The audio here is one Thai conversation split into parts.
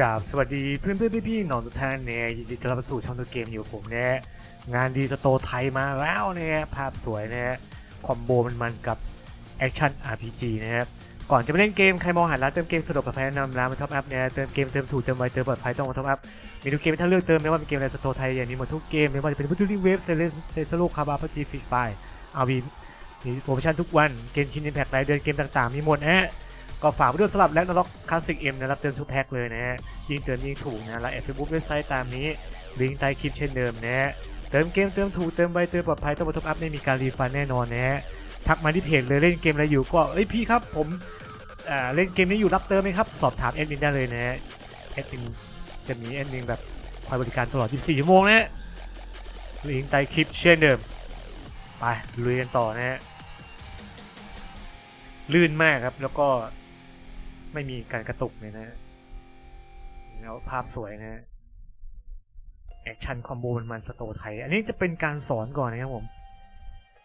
กราบสวัสดีเพื่อนเพื่อนพี่ๆน้องทุกท่านเนี่ยยินดีต้อนรับสู่ช่องตัวเกมอยู่ผมเนี่ยงานดีสโตไทยมาแล้วเนี่ยภาพสวยเนี่ยคอมโบมันมันกับแอคชั่น RPG นะครับก่อนจะไปเล่นเกม ใครมองหาร้านเติมเกมสะดวกปลอดภัยแนะนำร้านมันท็อปอัพเนี่ยเติมเกมเติมถูกเติมไวเติมปลอดภัยต้องมาท็อปอัพมีทุกเกมให้ท่านเลือกเติมไม่ว่าเป็นเกมอะไรสโตไทยอย่างนี้หมดทุกเกมไม่ว่าจะเป็นพุทธิเวฟเซเลสเซซโลคาบาพัจีฟิชไฟอาวีมีโปรโมชั่นทุกวันเกมชิ้นอินแพครายเดือนเกมต่างๆ มีหมดนะฮะ ก็ฝากไว้ด้วยสำหรับแลกนล็อกคลาสสิกเอ็มนะครับเติมทุกแพ็คเลยนะฮะยิ่งเติมยิ่งถูกนะแล้วแอดเฟซบุ๊กเว็บไซต์ตามนี้ลิงก์ใต้คลิปเช่นเดิมนะฮะเติมเกมเติมถูกเติมไวเติมปลอดภัยต้องมาท็อปอัพไม่มีการรีฟันแน่นอนนะฮะทักมาที่เพจเลยเล่นเกมอะไรอยู่ก็เอ้ยพี่ครับผมอ่าเล่นเกมนี้อยู่รับเติมไหมครับสอบถามแอดมินได้เลยนะฮะแอดมินจะมีแอดมินแบบคอยบริการตลอด 24 ชั่วโมงนะฮะลิงก์ใต้คลิปเช่นเดิมไปลุยกันต่อนะฮะลื่นมากครับแล้วก็ ไม่มีการกระตุกเลยนะแล้วภาพสวยนะแอคชั่นคอมโบมันมันสโตไทย อันนี้จะเป็นการสอนก่อนนะครับผม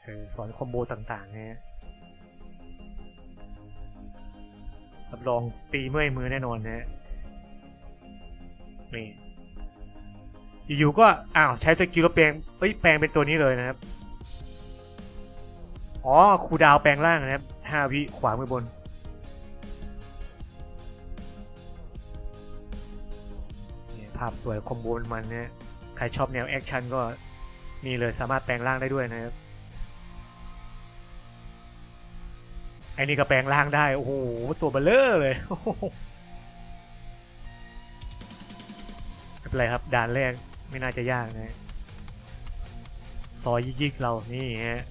เออสอนคอมโบต่างๆนะรับรองตีเมื่อยมือแน่นอนนะนี่อยู่ๆก็ อ้าว ใช้สกิลแล้วแปลงเอ้ย แปลงเป็นตัวนี้เลยนะครับ อ๋อ คูดาวแปลงร่างนะครับ5วิขวามือบนาพสวยคอมโบมันนะใครชอบแนวแอคชั่นก็นี่เลยสามารถแปลงร่างได้ด้วยนะครับไอ้นี่ก็แปลงร่างได้ โอ้โห ตัวเบลเลอร์เลยไม่เป็นไรครับ ด่านแรกไม่น่าจะยากนะซอยยิกๆเรานี่ฮะ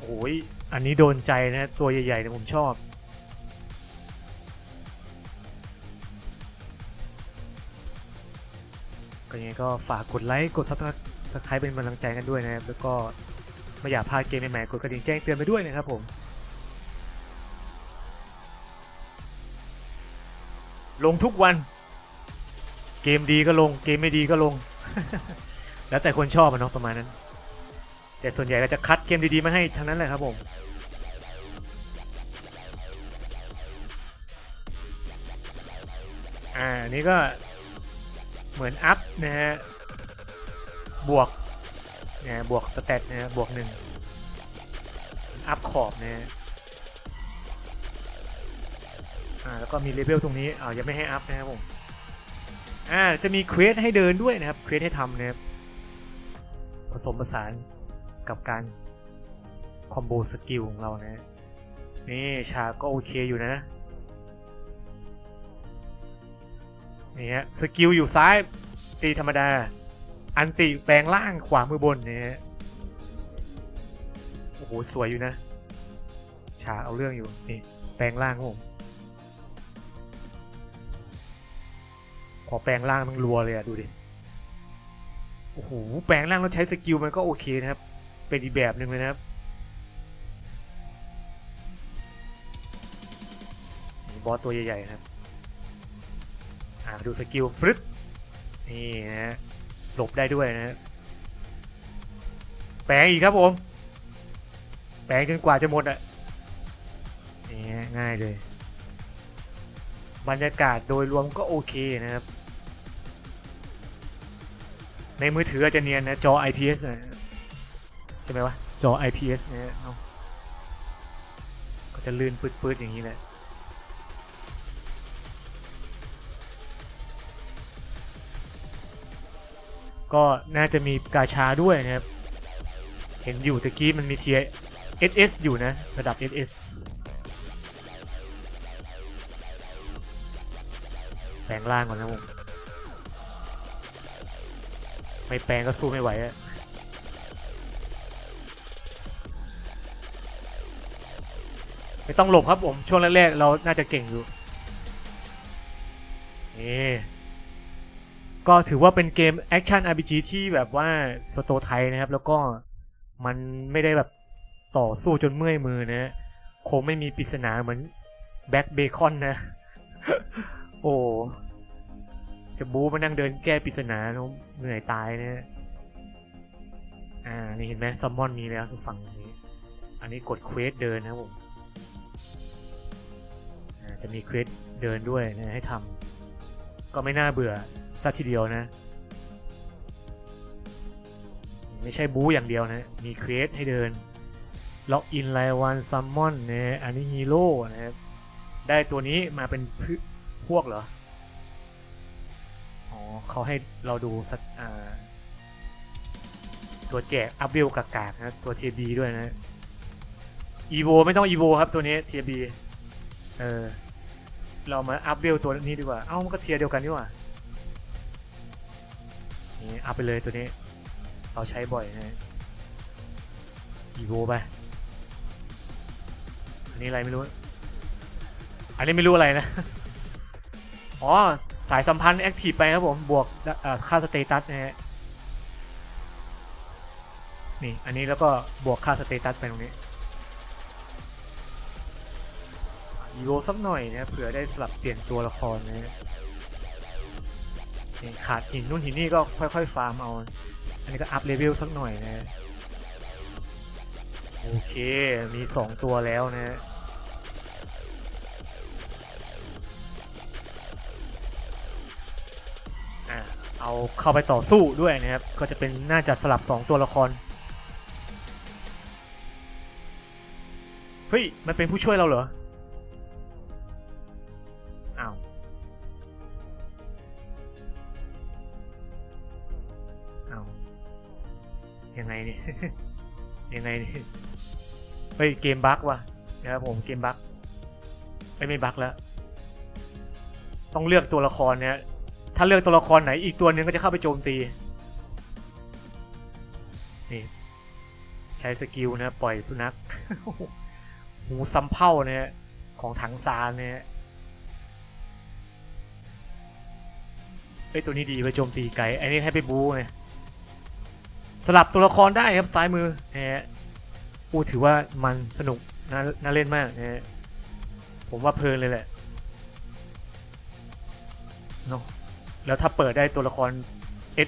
โอ้ยอันนี้โดนใจนะ ตัวใหญ่ๆเนี่ยผมชอบ ก็ยังไงก็ฝากกดไลค์ กดซับสไครป์เป็นกำลังใจกันด้วยนะครับ แล้วก็ไม่อยากพลาดเกมใหม่ๆ กดกระดิ่งแจ้งเตือนไปด้วยนะครับผม ลงทุกวัน เกมดีก็ลง เกมไม่ดีก็ลง แล้วแต่คนชอบอะเนาะประมาณนั้น แต่ส่วนใหญ่ก็จะคัดเกมดีๆมาให้ทั้งนั้นแหละครับผมอ่าอันนี้ก็ เหมือนอัพนะฮะ บวกนะบวกสเตตนะฮะบวกหนึ่งอัพขอบนะฮะอ่าแล้วก็มีเลเวลตรงนี้อ่ายังไม่ให้อัพนะครับผมอ่าจะมีเควสให้เดินด้วยนะครับเควสให้ทำนะครับผสมผสานกับการคอมโบสกิลของเรานะนี่ฉากก็โอเคอยู่นะ นี่ฮะสกิลอยู่ซ้ายตีธรรมดา อันติแปลงล่างขวามือบนเนี่ยโอ้โหสวยอยู่นะ ฉากเอาเรื่องอยู่นี่แปลงล่างผมขอแปลงล่างมันรัวเลยอะดูดิโอ้โหแปลงล่างแล้วใช้สกิลมันก็โอเคนะครับ เป็นอีกแบบหนึ่งเลยนะครับบอสตัวใหญ่ๆนะครับ อ่าดูสกิลฟรึดนี่นะฮะหลบได้ด้วยนะฮะแปลงอีกครับผม แปลงจนกว่าจะหมดอะนี่ฮะง่ายเลย บรรยากาศโดยรวมก็โอเคนะครับ ในมือถืออาจจะเนียนนะจอ IPS นะใช่ไหมวะจอ IPS เนี่ยเนาะก็จะลื่นปืดๆอย่างนี้แหละ ก็น่าจะมีกาชาด้วยนะครับ เห็นอยู่ตะกี้มันมีเทีย SS อยู่นะ ระดับ SS แปลงล่างก่อนนะผมไม่แปลงก็สู้ไม่ไหวอะไม่ต้องหลบครับผม ช่วงแรกๆเราน่าจะเก่งอยู่นี่ ก็ถือว่าเป็นเกมแอคชั่น RPG ที่แบบว่าสโตไทยนะครับ แล้วก็มันไม่ได้แบบต่อสู้จนเมื่อยมือนะคงไม่มีปริศนาเหมือนแบ็คเบคอนนะ โอ้จะบูมานั่งเดินแก้ปริศนาแล้วเหนื่อยตายนะอ่า นี่เห็นไหมซัมมอนมีแล้วทุกฝั่งนี้ อันนี้กดเควสเดินนะผมจะมีเควสเดินด้วยนะให้ทำก็ไม่น่าเบื่อ สัทีเดียวนะ ไม่ใช่บู๊อย่างเดียวนะ มีเควสให้เดิน ล็อกอินไลวันซัมมอนนะอันนี้ฮีโร่นะครับ ได้ตัวนี้มาเป็นพพวกเหรอ อ๋อเขาให้เราดูสักตัวแจกอัพเวลกากๆนะตัว TB ด้วยนะอีโวไม่ต้องอีโวครับตัวนี้ TB เออเรามาอัพเวลตัวนี้ดีกว่า เอ้ามันก็เทียเดียวกันดีกว่า นี่อัพไปเลยตัวนี้ เราใช้บ่อยนะอีโวไป อันนี้อะไรไม่รู้ อันนี้ไม่รู้อะไรนะ อ๋อ สายสัมพันธ์แอคทีฟไปครับผม บวกค่าสเตตัสนะฮะ นี่ อันนี้แล้วก็บวกค่าสเตตัสไปตรงนี้อีโวสักหน่อยนะเผื่อได้สลับเปลี่ยนตัวละครนะฮะ ขาดหินนู่นหินนี่ก็ค่อยๆฟาร์มเอา อันนี้ก็อัพเลเวลสักหน่อยนะโอเคมี 2 ตัวแล้วนะเอาเข้าไปต่อสู้ด้วยนะครับ ก็จะเป็นน่าจะสลับ 2 ตัวละคร เฮ้ย มันเป็นผู้ช่วยเราเหรอ งไงนี่ ยังไงนี่ เฮ้ยเกมบั๊กว่ะนะครับผมเกมบั๊กไม่ไม่บั๊กแล้ว ต้องเลือกตัวละครเนี่ย ถ้าเลือกตัวละครไหนอีกตัวหนึ่งก็จะเข้าไปโจมตี นี่ ใช้สกิลนะปล่อยสุนัข หูซ้ำเผ่าเนี่ยของถังซานเนี่ยเอ้ยตัวนี้ดีไปโจมตีไกลไอ้นี่ให้ไปบู๊ไง สลับตัวละครได้ครับซ้ายมือนะฮะพูดถือว่ามันสนุกน่าน่าเล่นมากนะฮะผมว่าเพลินเลยแหละเนาะแล้วถ้าเปิดได้ตัวละคร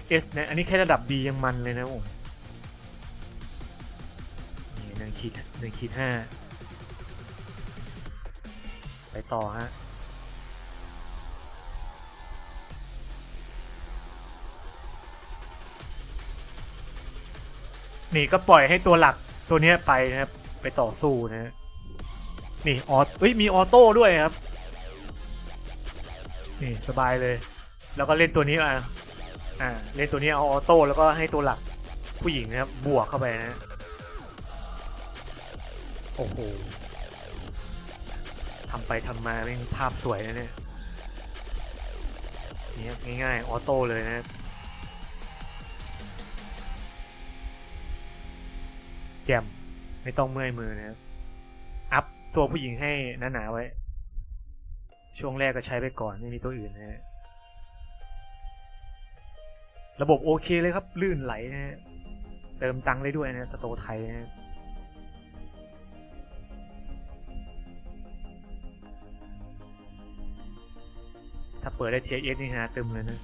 SS นะอันนี้แค่ระดับ B ยังมันเลยนะผมนี่หนึ่งขีดหนึ่งขีดห้าไปต่อฮะ นี่ก็ปล่อยให้ตัวหลักตัวนี้ไปนะครับ ไปต่อสู้นะฮะนี่ออเอ้ยมีออโต้ด้วยครับ นี่สบายเลย แล้วก็เล่นตัวนี้อะอ่าเล่นตัวนี้เอาออโต้แล้วก็ให้ตัวหลักผู้หญิงนะครับบวกเข้าไปนะ โอ้โหทำไปทำมาแม่งภาพสวยนะเนี่ยนี่ง่ายๆออโต้เลยนะ แจมไม่ต้องเมื่อยมือนะครับอัพตัวผู้หญิงให้หนาๆไว้ ช่วงแรกก็ใช้ไปก่อนไม่มีตัวอื่นนะฮะระบบโอเคเลยครับ ลื่นไหลนะฮะเติมตังค์ได้ด้วยนะสโตไทยนะฮะถ้าเปิดได้ TS นี่ฮะเตึมเลยนะ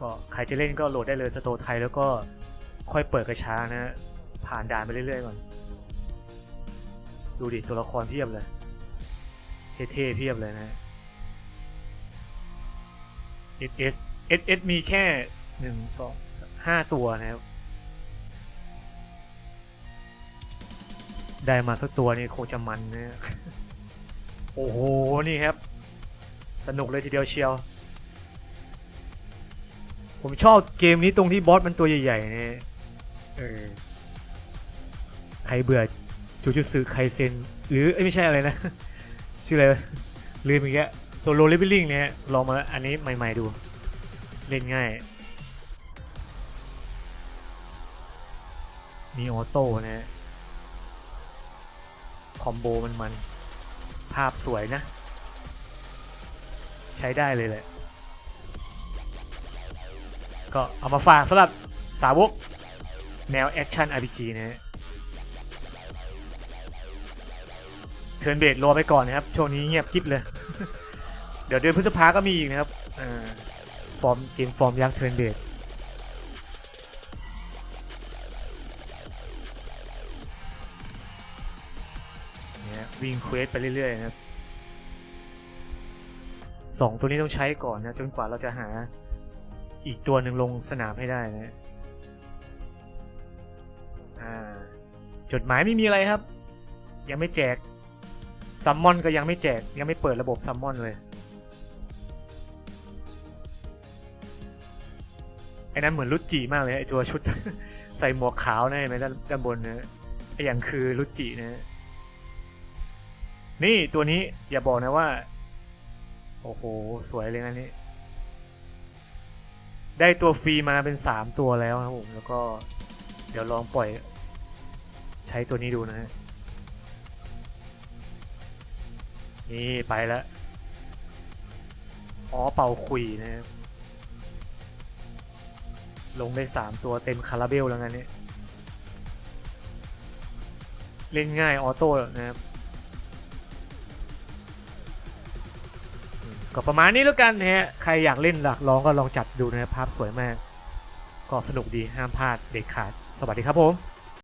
ก็ใครจะเล่นก็โหลดได้เลยสโตร์ไทยแล้วก็ค่อยเปิดกระช้านะผ่านด่านไปเรื่อยๆก่อน ดูดิตัวละครเพียบเลย เท่ๆเพียบเลยนะ SS SS มีแค่หนึ่งสองห้าตัวนะครับ ได้มาสักตัวนี่คงจะมันนะ โอ้โห นี่ครับ สนุกเลยทีเดียวเชียว ผมชอบเกมนี้ตรงที่บอสมันตัวใหญ่ๆเนี่ยเออใครเบื่อจูจูสึไคเซนหรือเอ้ยไม่ใช่อะไรนะ ชื่ออะไรวะลืมอีกแล้วโซโลเลเวลลิ่งเนี่ยลองมาอันนี้ใหม่ ๆดู เล่นง่าย มีออโต้นะคอมโบมันมันๆภาพสวยนะ ใช้ได้เลยแหละ ก็เอามาฝากสำหรับสาวกแนวแอคชั่น RPG นะฮะเทิร์นเบดรอไปก่อนนะครับ ช่วงนี้เงียบกิ๊บเลย เดี๋ยวเดือนพฤษภาก็มีอีกนะครับฟอร์มเกมฟอร์มยักษ์เทิร์นเบดเนี่ยวิ่งเควสไปเรื่อยๆนะครับสองตัวนี้ต้องใช้ก่อนนะ จนกว่าเราจะหา อีกตัวหนึ่งลงสนามให้ได้นะจดหมายไม่มีอะไรครับ ยังไม่แจกซัมมอนก็ยังไม่แจก ยังไม่เปิดระบบซัมมอนเลยไอ้นั้นเหมือนรุจจิมากเลยไอ้ตัวชุดใส่หมวกขาวนะเห็นไหมด้านบนนะไอ้อย่างคือรุจจินะ นี่ตัวนี้อย่าบอกนะว่า โอ้โห สวยเลยนะนี่ ได้ตัวฟรีมาเป็นสามตัวแล้วครับผมแล้วก็เดี๋ยวลองปล่อยใช้ตัวนี้ดูนะ นี่ไปแล้วอ๋อเป่าขุยนะครับลงได้ 3 ตัวเต็มคาราเบลแล้วงั้นเนี่ย เล่นง่ายออโต้นะครับ ก็ประมาณนี้แล้วกันนะฮะใครอยากเล่นหลักร้องก็ลองจัดดูนะครับภาพสวยมาก ก็สนุกดีห้ามพลาดเด็ดขาด สวัสดีครับผม